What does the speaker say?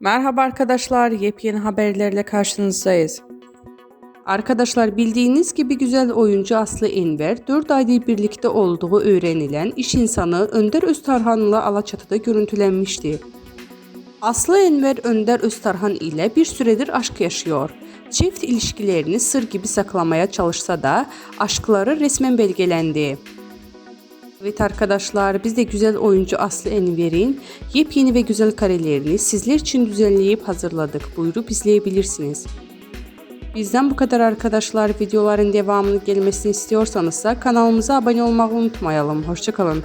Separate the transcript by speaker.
Speaker 1: Merhaba arkadaşlar, yepyeni haberlerle karşınızdayız. Arkadaşlar bildiğiniz gibi güzel oyuncu Aslı Enver 4 aydır birlikte olduğu öğrenilen iş insanı Önder Öztarhan'la Alaçatı'da görüntülenmişti. Aslı Enver Önder Öztarhan ile bir süredir aşk yaşıyor. Çift ilişkilerini sır gibi saklamaya çalışsa da aşkları resmen belgelendi. Evet arkadaşlar biz de güzel oyuncu Aslı Enver'in yepyeni ve güzel karelerini sizler için düzenleyip hazırladık. Buyurup izleyebilirsiniz. Bizden bu kadar arkadaşlar. Videoların devamını gelmesini istiyorsanız kanalımıza abone olmayı unutmayalım. Hoşçakalın.